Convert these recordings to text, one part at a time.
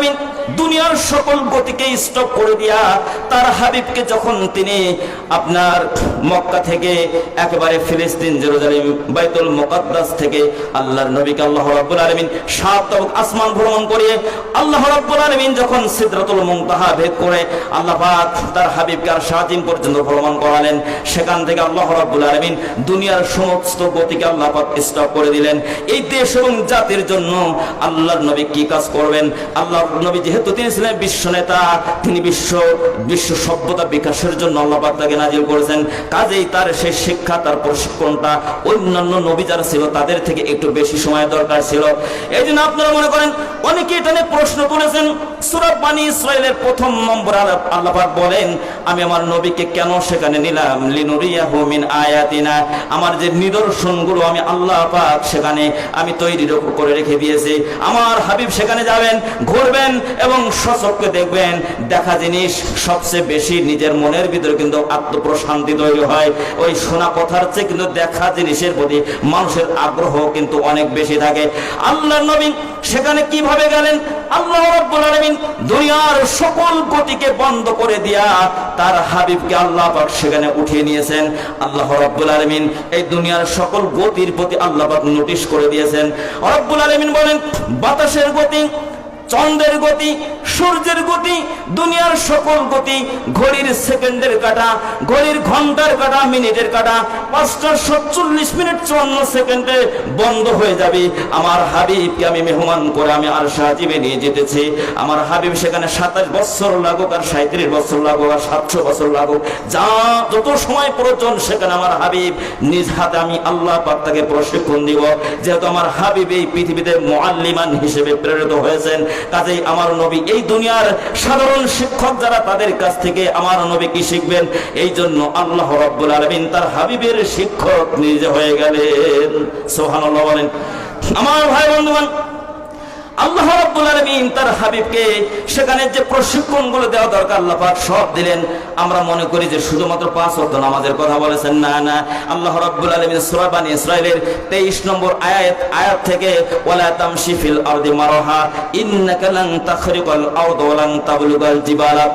আলামিন দুনিয়ার সকল গতিকে স্টপ করে দিয়া তার হাবিবকে যখন তিনি আপনার মক্কা থেকে একেবারে ফিলিস্তিন, জেরুজালেম, বাইতুল মুকাদ্দাস থেকে আল্লাহর নবীকে আল্লাহ রাব্বুল আলামিন সাত তবক আসমান ভ্রমণ করিয়ে আল্লাহ রাব্বুল আলামিন যখন সিদরাতুল মুনতাহা ভেদ করে আল্লাহ পাক তার হাবিবকে আর সাতিম পর্যন্ত ভ্রমণ করালেন। সেখান থেকে আল্লাহ রাব্বুল আলামিন দুনিয়ার সমস্ত গতিকে আল্লাহ পাক স্টপ করে দিলেন। এই দেশ এবং জাতির জন্য আল্লাহর নবী কি কাজ করবেন? আল্লাহর নবী যেহেতু তিনি ছিলেন বিশ্ব নেতা, তিনি বিশ্ব বিশ্ব সভ্যতা বিকাশের জন্য আল্লাহ তাকে নাজিল করেছেন। কাজেই তার সেই শিক্ষা, তার প্রশিক্ষণটা অন্যান্য নবী যারা ছিল, তাদের থেকে একটু বেশি সময় দরকার ছিল। এই জন্য আপনারা মনে করেন, অনেকে এটা নিয়ে প্রশ্ন তুলেছেন সুরাত বানী ইসরায়েলের প্রথম নম্বর আল্লাহ পাক বলেন, আমি আমার নবীকে কেন সেখানে নিলাম? লিনুরিয়াহু মিন আয়াতিনা। আমার যে নিদর্শনগুলো আমি আল্লাহ পাক সেখানে আমি তৈরি করে রেখে দিয়েছি। আমার হাবিব সেখানে যাবেন, ঘুরবেন এবং সচককে দেখবেন দেখা জিনিস সবচেয়ে বেশি নিজের মনের ভিতরে কিন্তু আত্মপ্রশান্তি তৈরি হয়। ওই শোনা কথার চেয়ে কিন্তু দেখা জিনিসের প্রতি মানুষের আগ্রহ কিন্তু অনেক বেশি থাকে। আল্লাহ নবী সেখানে কীভাবে গেলেন? আল্লাহ রাব্বুল আলামিন দুনিয়ার সকল গতিকে বন্ধ করে দিয়া তার হাবিবকে আল্লাহ পাক সেখানে উঠিয়ে নিয়েছেন। আল্লাহ রাব্বুল আলামিন এই দুনিয়ার সকল গতির প্রতি আল্লাহ পাক নোটিশ করে দিয়েছেন। রব্বুল আলামিন বলেন, বাতাসের গতি চন্দ্রের গতি, সূর্যের গতি, দুনিয়ার সকল গতি, ঘড়ির সেকেন্ডের কাটা, ঘড়ির ঘণ্টার কাটা, মিনিটের কাটা পাঁচটা সাতচল্লিশ মিনিট চুয়ান্ন সেকেন্ডে বন্ধ হয়ে যাবে। আমার হাবিবকে আমি মেহমান করে আমি আর সাহায্যে নিয়ে যেতেছি। আমার হাবিব সেখানে সাতাশ বছর লাগুক আর সাঁত্রিশ বছর লাগুক আর সাতশো বছর লাগুক। যা যত সময় প্রয়োজন সেখানে আমার হাবিব নিজ হাতে আমি আল্লাহ পাক তাকে প্রশিক্ষণ দিব। যেহেতু আমার হাবিব এই পৃথিবীতে মোয়াল্লিমান হিসেবে প্রেরিত হয়েছেন কাজেই আমার নবী এই দুনিয়ার সাধারণ শিক্ষক যারা তাদের কাছ থেকে আমার নবী কি শিখবেন? এই জন্য আল্লাহ রব্বুল আলমিন তার হাবিবের শিক্ষক নিজে হয়ে গেলেন। সোহান বলেন। আমার ভাই বন্ধুগণ আল্লাহ রাব্বুল আলামিন তার হাবিবকে সেখানে যে প্রশিক্ষণগুলো দেওয়া দরকার, আল্লাহ পাক সব দিলেন। আমরা মনে করি যে শুধুমাত্র পাঁচ ওয়াক্ত নামাজের কথা বলেছেন। না না। আল্লাহ রাব্বুল আলামিন সূরা বানী ইসরাইলের 23 নম্বর আয়াত আয়াত থেকে, ওয়ালা তামশি ফিল আরদি মারহা, ইন্নাকা লান তাখরিকাল আরদ ওয়া লান তাবলুগাল জিবালা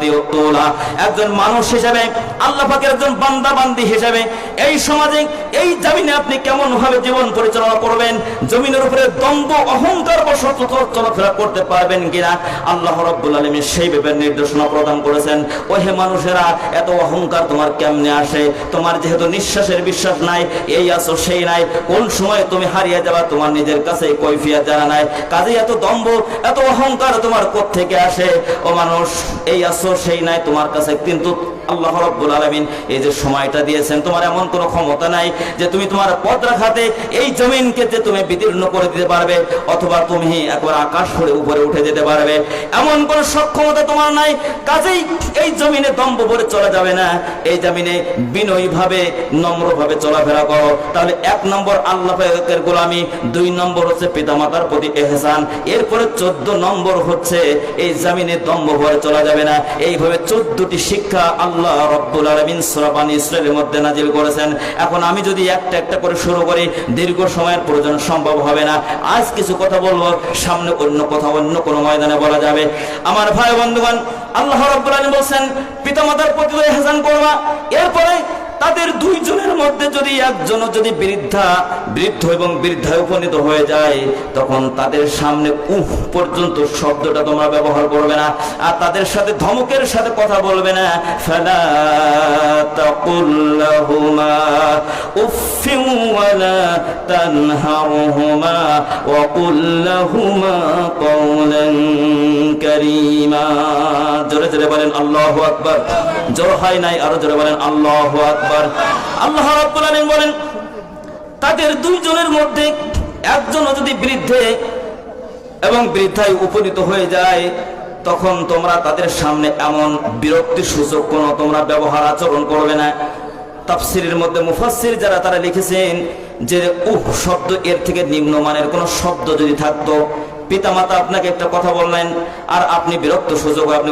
একজন মানুষ হিসেবে, আল্লাহ পাকের একজন বান্দা বান্দি হিসেবে, এই সমাজে এই জমিনে আপনি কেমন ভাবে জীবন পরিচালনা করবেন? জমিনের উপরে দ্বন্দ্ব, অহংকার বশত চলাফেরা করতে পারবেন কিনা? আল্লাহ রব্বুল আলমী সেই ব্যাপারে নির্দেশনা প্রদান করেছেন। ওহে মানুষেরা, এত অহংকার তোমার কেমনে আসে? তোমার যেহেতু নিঃশ্বাসের বিশ্বাস নাই, এই আছো, সেই নাই, কোন সময় তুমি হারিয়ে যাবা তোমার নিজের কাছে কৈফিয়া জানা নাই? কাজে এত দম্ভ, এত অহংকার তোমার থেকে আসে? ও মানুষ, এই আছো, সেই নাই তোমার কাছে, কিন্তু আল্লাহ রব্বুল আলমিন এই যে সময়টা দিয়েছেন, তোমার এমন কোনো ক্ষমতা নাই যে তুমি তোমার পথ রাখাতে এই জমিনকে যে তুমি বিতীর্ণ করে দিতে পারবে, অথবা তুমি একবার আকাশ করে উপরে উঠে যেতে পারবে। এমন কোন সক্ষমতা তোমার নাই, কাজেই এই জমিনে দম্ভ ভরে চলা যাবে না। এই জমিনে বিনয়ী ভাবে নম্র ভাবে চলাফেরা করো। তাহলে এক নম্বর আল্লাহ গোলামি, দুই নম্বর হচ্ছে পিতামাতার প্রতি এহসান। এরপরে চোদ্দ নম্বর হচ্ছে এই জমিনে দম্ভ ভরে চলা যাবে না। এইভাবে চোদ্দটি শিক্ষা আল্লাহ রব্বুল আলমিন সুরাবান ইসরায়েলের মধ্যে নাজিল করেছেন। এখন আমি যদি একটা একটা করে শুরু করি, দীর্ঘ সময়ের প্রয়োজন সম্ভব হবে না। আজ কিছু কথা বলব, সামনে অন্য কথা অন্য কোনো ময়দানে বলা যাবে। আমার ভাই বন্ধুগণ, আল্লাহ রব্বুল আলামিন বলছেন, পিতামাতার প্রতি এহসান করবা। এরপরে তাদের দুইজনের মধ্যে যদি একজন যদি বৃদ্ধা, বৃদ্ধ এবং বৃদ্ধায় উপনীত হয়ে যায়, তখন তাদের সামনে উহ পর্যন্ত শব্দটা তোমরা ব্যবহার করবে না। আর তাদের সাথে ধমকের সাথে কথা বলবে না। ফালা তানহারহুমা ওয়া কুল্লাহুমা কওলান জোরে জোরে বলেন জোর হয় নাই, আরও জোরে বলেন আল্লাহু বলেন, তাদের দুইজনের মধ্যে একজন যদি বৃদ্ধে এবং বৃদ্ধায় উপনীত হয়ে যায়, তখন তোমরা তাদের সামনে এমন বিরক্তি সূচক কোনো তোমরা ব্যবহার আচরণ করবে না। তাফসিরের মধ্যে মুফাসসির যারা তারা লিখেছেন যে উহ শব্দ এর থেকে নিম্নমানের কোনো শব্দ যদি থাকতো পিতামাতা আপনাকে একটা কথা বললেন আর আপনি বিরক্ত সুযোগ আপনি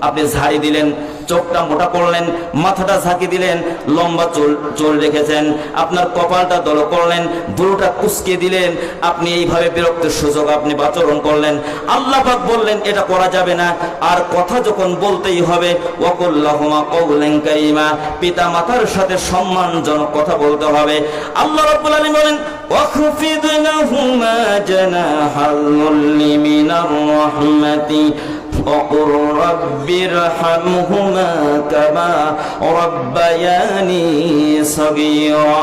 আপনি ঝাড়ি দিলেন, চোখটা মোটা করলেন, মাথাটা ঝাঁকি দিলেন, লম্বা চুল চুল রেখেছেন, আপনার কপালটা দল করলেন বুড়োটা কুচকে দিলেন, আপনি এইভাবে বিরক্তির সুযোগ আপনি আচরণ করলেন। আল্লাপাক বললেন, এটা করা যাবে না। আর কথা যখন বলতেই হবে, ওয়াকুল্লাহুমা কওলেন কারিমা। পিতা মাতার সাথে সম্মানজনক কথা বলতে হবে। আল্লাহ রাব্বুল আলামিন বলেন লাহুমা জানাহাল যুল্লি মিনার রাহমাতি। وقل رب ارحمهما كما ربياني صغيرا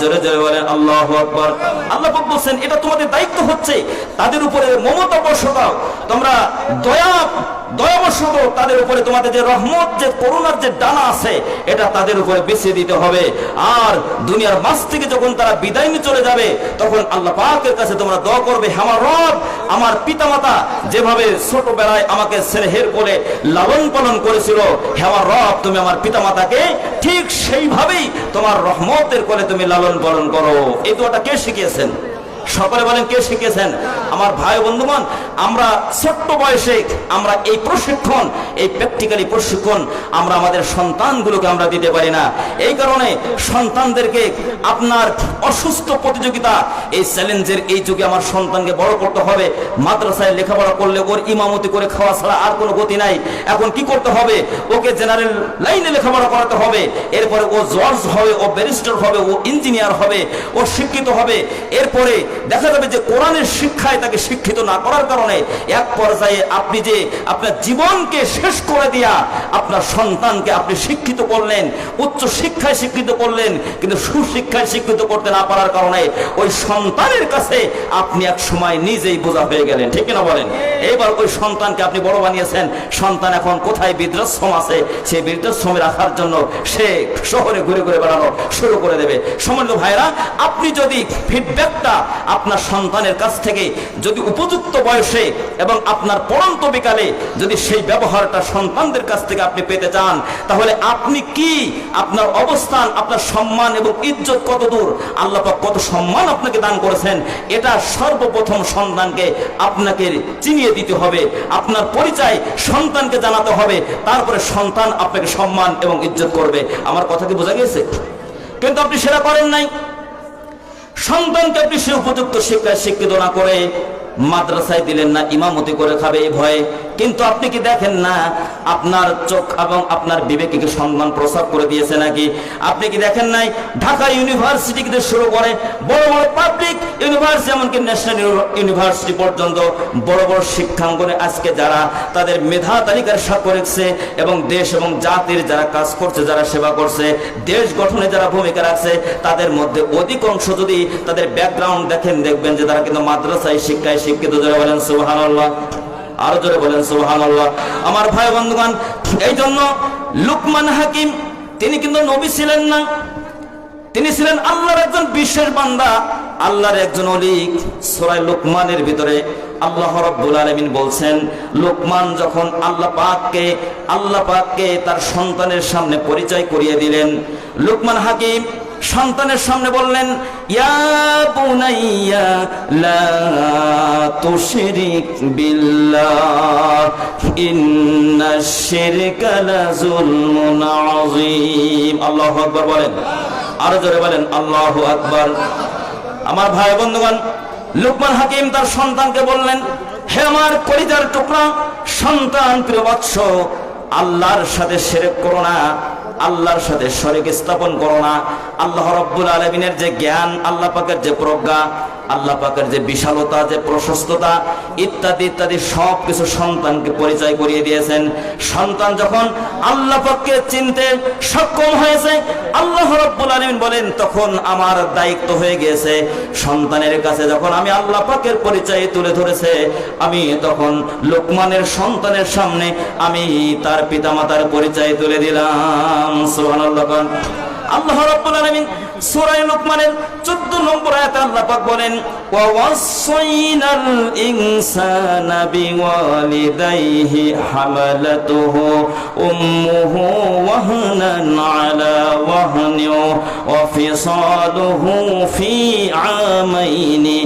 জোরে জোরে বলেন আল্লাহু আকবার আল্লাহ পাক বলছেন এটা তোমাদের দায়িত্ব হচ্ছে তাদের উপরে মমতা বর্ষণ দাও তোমরা দয়া দয়াবশত তাদের উপরে তোমাদের যে রহমত যে করুণার যে ডানা আছে এটা তাদের উপরে বিছিয়ে দিতে হবে আর দুনিয়ার মাছ থেকে যখন তারা বিদায় নিয়ে চলে যাবে তখন আল্লাহ পাকের কাছে তোমরা দোয়া করবে আমার রব আমার পিতামাতা যেভাবে ছোটবেলায় আমাকে স্নেহের করে লালন পালন করেছিল। হে আমার রব, তুমি আমার পিতামাতাকে ঠিক সেইভাবেই তোমার রহমতের করে তুমি লালন পালন করো। এই দোয়াটা কে শিখিয়েছেন? সকলে বলেন, কে শিখেছেন? আমার ভাই বন্ধুমান আমরা ছোট্ট বয়সে আমরা এই প্রশিক্ষণ, এই প্র্যাকটিক্যালি প্রশিক্ষণ আমরা আমাদের সন্তানগুলোকে আমরা দিতে পারি না। এই কারণে সন্তানদেরকে আপনার অসুস্থ প্রতিযোগিতা, এই চ্যালেঞ্জের এই যুগে আমার সন্তানকে বড় করতে হবে। মাদ্রাসায় লেখাপড়া করলে ওর ইমামতি করে খাওয়া ছাড়া আর কোনো গতি নাই। এখন কি করতে হবে? ওকে জেনারেল লাইনে লেখাপড়া করাতে হবে। এরপরে ও জজ হবে, ও ব্যারিস্টার হবে, ও ইঞ্জিনিয়ার হবে, ও শিক্ষিত হবে। এরপরে দেখা যাবে যে কোরআনের শিক্ষায় তাকে শিক্ষিত না করার কারণে এক পর্যায়ে আপনি যে আপনার জীবনকে শেষ করে দিয়া আপনার সন্তানকে আপনি শিক্ষিত করলেন, উচ্চ শিক্ষায় শিক্ষিত করলেন, কিন্তু সুশিক্ষায় শিক্ষিত করতে না পারার কারণে ওই সন্তানের কাছে আপনি এক সময় নিজেই বোঝা হয়ে গেলেন। ঠিক না বলেন? এবার ওই সন্তানকে আপনি বড় বানিয়েছেন। সন্তান এখন কোথায়? বৃদ্ধাশ্রম আছে। সেই বৃদ্ধাশ্রমে রাখার জন্য সে শহরে ঘুরে ঘুরে বেড়ানো শুরু করে দেবে। সমন্বয় ভাইরা, আপনি যদি ফিডব্যাকটা আপনার সন্তানের কাছ থেকে যদি উপযুক্ত বয়সে এবং আপনার পড়ন্ত বিকালে যদি সেই ব্যবহারটা সন্তানদের কাছ থেকে আপনি পেতে চান, তাহলে আপনি কি? আপনার অবস্থান, আপনার সম্মান এবং ইজ্জত কত দূর? আল্লাহ কত সম্মান আপনাকে দান করেছেন। এটা সর্বপ্রথম সন্তানকে আপনাকে চিনিয়ে দিতে হবে। আপনার পরিচয় সন্তানকে জানাতে হবে। তারপরে সন্তান আপনাকে সম্মান এবং ইজ্জত করবে। আমার কথা কি বোঝা গিয়েছে? কিন্তু আপনি সেটা করেন নাই। সন্তানকে আপনি সে উপযুক্ত শিক্ষায় শিক্ষিত না করে মাদ্রাসায় দিলেন না, ইমামতি করে খাবে এই ভয়ে। কিন্তু আপনি কি দেখেন না, আপনার চোখ এবং আপনার বিবেকে কি সম্মান প্রসাব করে দিয়েছে নাকি? আপনি কি দেখেন নাই, ঢাকা ইউনিভার্সিটি থেকে শুরু করে বড় বড় পাবলিক ইউনিভার্সিটি, এমনকি ন্যাশনাল ইউনিভার্সিটি পর্যন্ত বড় বড় শিক্ষাঙ্গনে আজকে যারা তাদের মেধা তালিকার স্বাক্ষর রেখেছে এবং দেশ এবং জাতির যারা কাজ করছে, যারা সেবা করছে, দেশ গঠনে যারা ভূমিকা রাখছে, তাদের মধ্যে অধিকাংশ যদি তাদের ব্যাকগ্রাউন্ড দেখেন, দেখবেন যে তারা কিন্তু মাদ্রাসায় শিক্ষায় শিক্ষিত। যারা বলেন, সুবহানাল্লাহ। আরও জোরে বলেন, সুবহানাল্লাহ। আমার ভাই বন্ধুগণ এই জন্য লুকমান হাকিম, তিনি কিন্তু নবী ছিলেন না। তিনি ছিলেন আল্লাহর একজন বিশেষ বান্দা, আল্লাহর একজন অলিক সূরা লুকমানের ভিতরে আল্লাহ রাব্বুল আলামিন বলছেন, লোকমান যখন আল্লাহ পাককে আল্লাহ পাককে তার সন্তানের সামনে পরিচয় করিয়ে দিলেন, লোকমান হাকিম সন্তানের সামনে বললেন, ইয়া বুনাইয়া, লা আকবার বলেন। আরও জোরে বলেন, আল্লাহু আকবার। আমার ভাই বন্ধুগণ, লুকমান হাকিম তার সন্তানকে বললেন, হে আমার কলিজার টুকরা, সন্তান প্রিয় বৎস আল্লাহর সাথে সেরেক করো না। আল্লাহর সাথে শরিক স্থাপন করো না। আল্লাহ রব্বুল আলমিনের যে জ্ঞান, আল্লাহ পাকের যে প্রজ্ঞা আল্লাহ পাকের যে বিশালতা, যে প্রশস্ততা, ইত্যাদি ইত্যাদি সব কিছু সন্তানকে পরিচয় করিয়ে দিয়েছেন। সন্তান যখন আল্লাহ পাককে চিনতে সক্ষম হয়েছে, আল্লাহ রব্বুল আলমিন বলেন, তখন আমার দায়িত্ব হয়ে গিয়েছে। সন্তানের কাছে যখন আমি আল্লাহ পাকের পরিচয় তুলে ধরেছে, আমি তখন লোকমানের সন্তানের সামনে আমি তার পিতামাতার পরিচয় তুলে দিলাম। সুবহানাল্লাহ আল্লাহ রাব্বুল আলামিন সূরা লুকমানের 14 নম্বর আয়াতে আল্লাহ পাক বলেন, ওয়া ওয়াসাইনাল ইনসানা বিওয়ালিদাইহি হামালাতুহু উম্মুহু ওয়াহনান আলা ওয়াহনি ওয়া ফিসালুহু ফি আমাইনি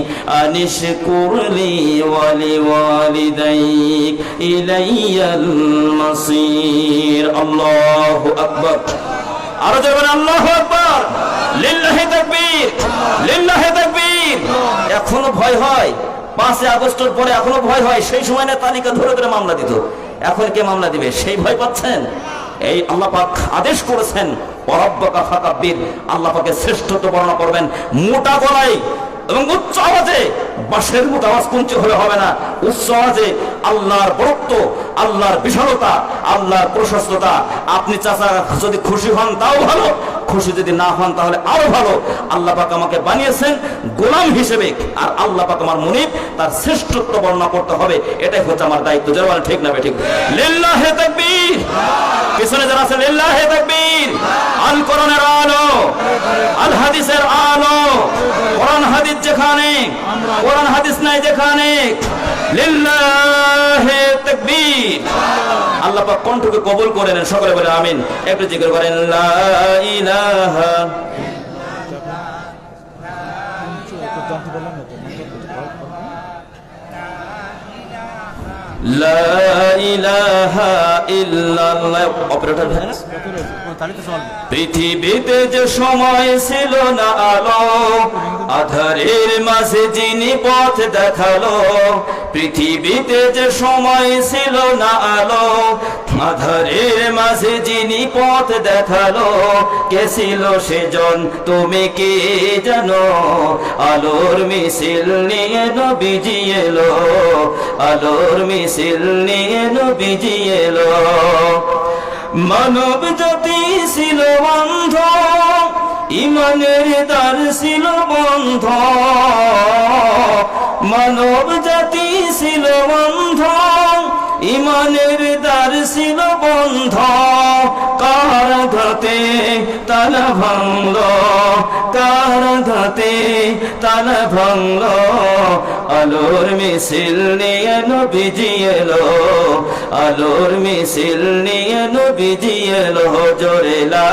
আনিশকুর লি ওয়া লিওয়ালিদাইক ইলাইয়াল মাসির। আল্লাহু আকবার। আরও যাবেন আল্লাহু আকবার। এখনও ভয় হয়। পাঁচই আগস্টের পরে এখনও ভয় হয়। সেই সময় না তালিকা ধরে ধরে মামলা দিত। এখন কে মামলা দিবে? সেই ভয় পাচ্ছেন? এই আল্লাহ আদেশ করেছেন অরব্বকা ফাকাব্বির। আল্লাহ শ্রেষ্ঠত্ব বর্ণনা করবেন। মোটা গলায় এবং উচ্চ আওয়াজে বাঁশের মতো আওয়াজ কুঞ্চি হলে হবে না। উচ্চ আওয়াজে আল্লাহর বরত্ব, আল্লাহর বিশালতা, আল্লাহর প্রশস্ততা। আপনি চাচা যদি খুশি হন তাও ভালো, খুশি যদি না হন তাহলে আরও ভালো। আল্লাহ পাক আমাকে বানিয়েছেন গোলাম হিসেবে আর আল্লাহ পাক আমার মনিব, তার শ্রেষ্ঠত্ব বর্ণনা করতে হবে। এটাই হচ্ছে আমার দায়িত্ব। যারা বলে ঠিক না ঠিক। লিল্লাহে তাকবীর। পিছনে যারা আছে, লিল্লাহে তাকবীর। আল কোরআনের আলো আল হাদিসের আলো কোরআন হাদিস যেখানে কোরআন হাদিস নাই যেখানে লিল্লাহে তাকবীর। আল্লাহ পাক কণ্ঠকে কবুল করে নেন সকলে বলে আমিন। একটু জিকির করেন লা ইলাহা লা ইলাহা ইল্লাল্লাহ। অপারেটর ভাই। পৃথিবীতে যে সময় ছিল না আলো আধারের মাঝে যিনি পথ দেখাল, পৃথিবীতে যে সময় ছিল না আলো আধারের মাঝে যিনি পথ দেখাল, কে ছিল সেজন, তুমি কে জানো? আলোর মিছিল নিয়ে নবীজি এলো, আলোর মিছিল নিয়ে নবীজি এলো। মানব জাতি ছিল বন্ধ ইমানের দ্বার ছিল বন্ধ, মানব জাতি ছিল বন্ধ, ইমানের দ্বার ছিল বন্ধ কার ঘাতে তালা ভাঙল কার ঘাতে তালা ভাঙল, আলোর মিছিল নিয়ে নবীজি এলো, আলোর মিছিল নিয়ে নবীজি এলো, জোরে লা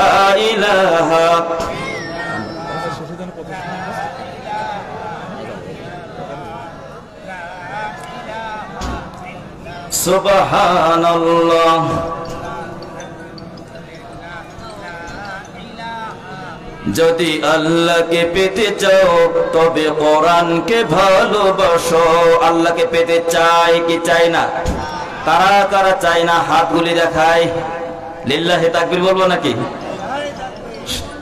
সুবহানাল্লাহ। যদি আল্লাহকে পেতে চাও, তবে কোরআনকে ভালোবাসো। আল্লাহকে পেতে চাই কি চাই না? তারা কারা চাই না? হাতগুলি দেখায় লিল্লাহে তাকবীর বলব নাকি?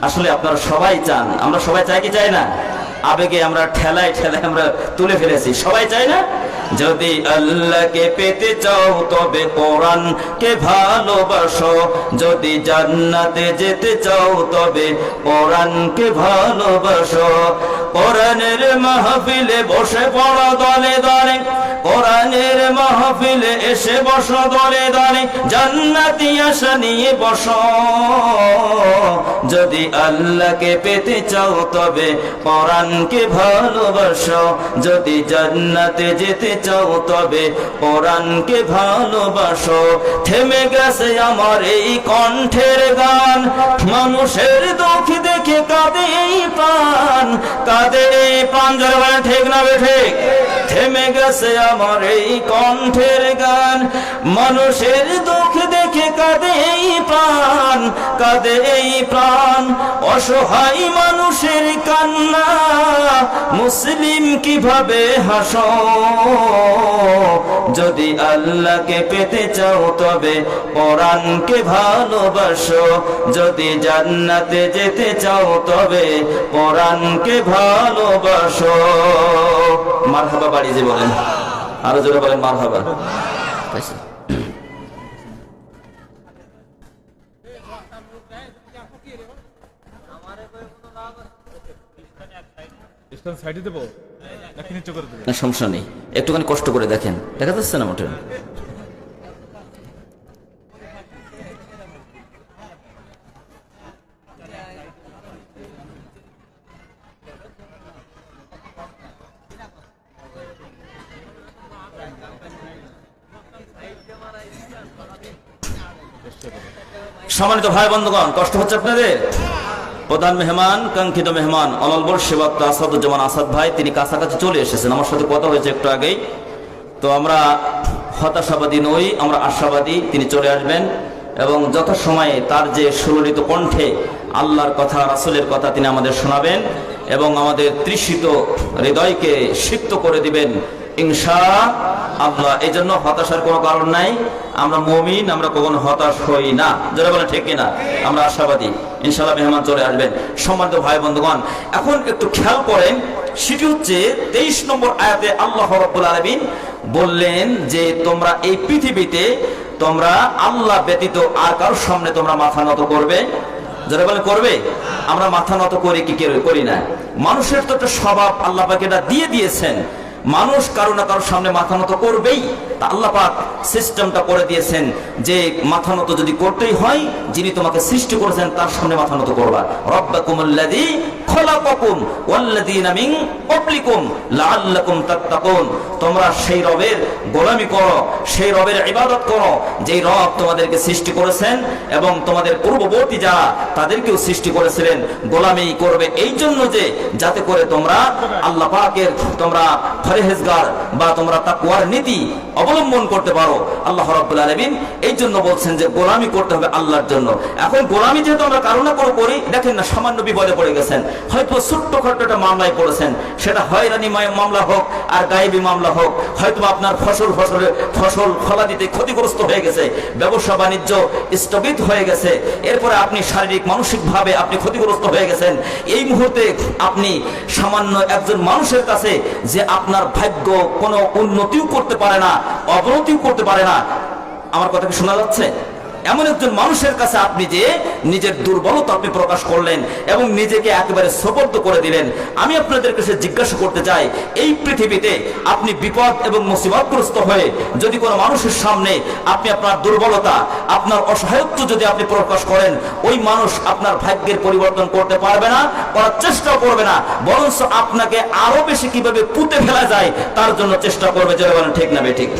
আসলে আপনারা সবাই চান। আমরা সবাই চাই কি চাই না? আবেগে আমরা ঠেলায় ঠেলায় আমরা তুলে ফেলেছি। সবাই চাই না? যদি আল্লাহকে পেতে চাও তবে কোরআনকে ভালোবাসো। যদি জান্নাতে যেতে চাও তবে কোরআনকে ভালোবাসো। কোরআনের মাহফিলে বসে পড়ো দলে দলে, কোরআনের মাহফিলে এসে বসো দলে দলে, জান্নাতি আশা নিয়ে বসো। যদি আল্লাহকে পেতে চাও তবে কোরআনকে ভালোবাসো। যদি জান্নাতে যেতে চাও তবে কোরআনকে ভালোবাসো। থেমে গেছে আমার এই কণ্ঠের গান। মানুষের দুঃখ দেখে কাঁদে এই পান কাঁদে এই পান জলবায়ু ঠিক না ঠিক? থেমে গেছে আমার এই কণ্ঠের গান। মানুষের দুঃখ দেখে কাঁদে এই প্রাণ, কাঁদে এই প্রাণ। অসহায় মানুষের কান্না, মুসলিম কীভাবে হাস? যদি আল্লাহকে পেতে চাও তবে কোরআনকে ভালোবাসো। যদি জান্নাতে যেতে চাও তবে কোরআনকে ভালোবাসো। মারহাবা বাড়ি যে বলেন। আরও জোরে বলেন মারহাবা। সাইডে না, সমস্যা নেই। একটুখানি কষ্ট করে দেখেন। দেখা যাচ্ছে না মোটে সম্মানিত ভাই বন্ধুগণ কষ্ট হচ্ছে আপনাদের? প্রধান মেহমান, কাঙ্ক্ষিত মেহমান অনলবর সেবক আসাদুজ্জামান আসাদ ভাই, তিনি কাছাকাছি চলে এসেছেন। আমার সাথে কথা হয়েছে একটু আগেই। তো আমরা হতাশাবাদী নই, আমরা আশাবাদী তিনি চলে আসবেন এবং যথাসময়ে তার যে সুললিত কণ্ঠে আল্লাহর কথা, রাসুলের কথা তিনি আমাদের শোনাবেন এবং আমাদের তৃষিত হৃদয়কে সিক্ত করে দিবেন। ইনশা আল্লাহ এই জন্য হতাশার কোনো কারণ নাই। আমরা মমিন, আমরা কখনো হতাশ হই না। যারা বলে ঠিক কিনা? আমরা আশাবাদী। ইনশাল্লাহ মেহমান চলে আসবেন। সম্মানিত ভাই বন্ধুগণ, এখন একটু খেয়াল করেন, সেটি হচ্ছে তেইশ নম্বর আয়াতে আল্লাহ রব্বুল আলমিন বললেন যে, তোমরা এই পৃথিবীতে, তোমরা আল্লাহ ব্যতীত আর কারোর সামনে তোমরা মাথা নত করবে? যারা বলে করবে? আমরা মাথা নত করি কি, করি না। মানুষের তো একটা স্বভাব আল্লাহ পাকে এটা দিয়ে দিয়েছেন। মানুষ কারও না কারোর সামনে মাথা নত করবেই। তা আল্লাহ পাক সিস্টেমটা করে দিয়েছেন যে মাথা নত যদি করতেই হয়, যিনি তোমাকে সৃষ্টি করেছেন, তার সামনে মাথা নত করবা। রব্বাকুমুল্লাযী খলাকাকুম ওয়াল্লাযীনা মিন ক্বাবলিকুম লাআল্লাকুম তাত্তাকুন। তোমরা সেই রবের গোলামি করো, সেই রবের ইবাদত করো, যেই রব তোমাদেরকে সৃষ্টি করেছেন এবং তোমাদের পূর্ববর্তী যারা তাদেরকেও সৃষ্টি করেছিলেন, গোলামি করবে এই জন্য যে যাতে করে তোমরা আল্লাহ পাকের তোমরা ফরেহেজগার বা তোমরা তাকওয়ার নীতি অবলম্বন করতে পারো। আল্লাহ রাব্বুল আলামিন এই জন্য বলছেন যে গোলামি করতে হবে আল্লাহর জন্য। এখন গোলামি যেহেতু আমরা কারও না করো করি, দেখেন না, সামান্য বিপদে পড়ে গেছেন। হয়তো ছোট্টখাটো একটা মামলায় পড়েছেন সেটা হয়রানি মামলা হোক আর গায়েবী মামলা হোক, হয়তো আপনার ফসল ফসলে ফসল ফলা দিতে ক্ষতিগ্রস্ত হয়ে গেছে, ব্যবসা বাণিজ্য স্থগিত হয়ে গেছে, এরপরে আপনি শারীরিক মানসিক ভাবে আপনি ক্ষতিগ্রস্ত হয়ে গেছেন। এই মুহূর্তে আপনি সামান্য একজন মানুষের কাছে যে আপনার ভাগ্য কোনো উন্নতিও করতে পারে না, অবনতিও করতে পারে না, আমার কথা কি শোনা যাচ্ছে? এমন একজন মানুষের কাছে আপনি যে নিজের দুর্বলতা আপনি প্রকাশ করলেন এবং নিজেকে একেবারে সোপর্দ করে দিলেন, আমি আপনাদের কাছে জিজ্ঞাসা করতে চাই, এই পৃথিবীতে আপনি বিপদ এবং মুসিবতগ্রস্ত হয়ে যদি কোনো মানুষের সামনে আপনি আপনার দুর্বলতা, আপনার অসহায়ত্ব যদি আপনি প্রকাশ করেন, ওই মানুষ আপনার ভাগ্যের পরিবর্তন করতে পারবে না, করার চেষ্টাও করবে না, বরঞ্চ আপনাকে আরও বেশি কীভাবে পুঁতে ফেলা যায়, তার জন্য চেষ্টা করবে বলেন ঠিক না বে ঠিক?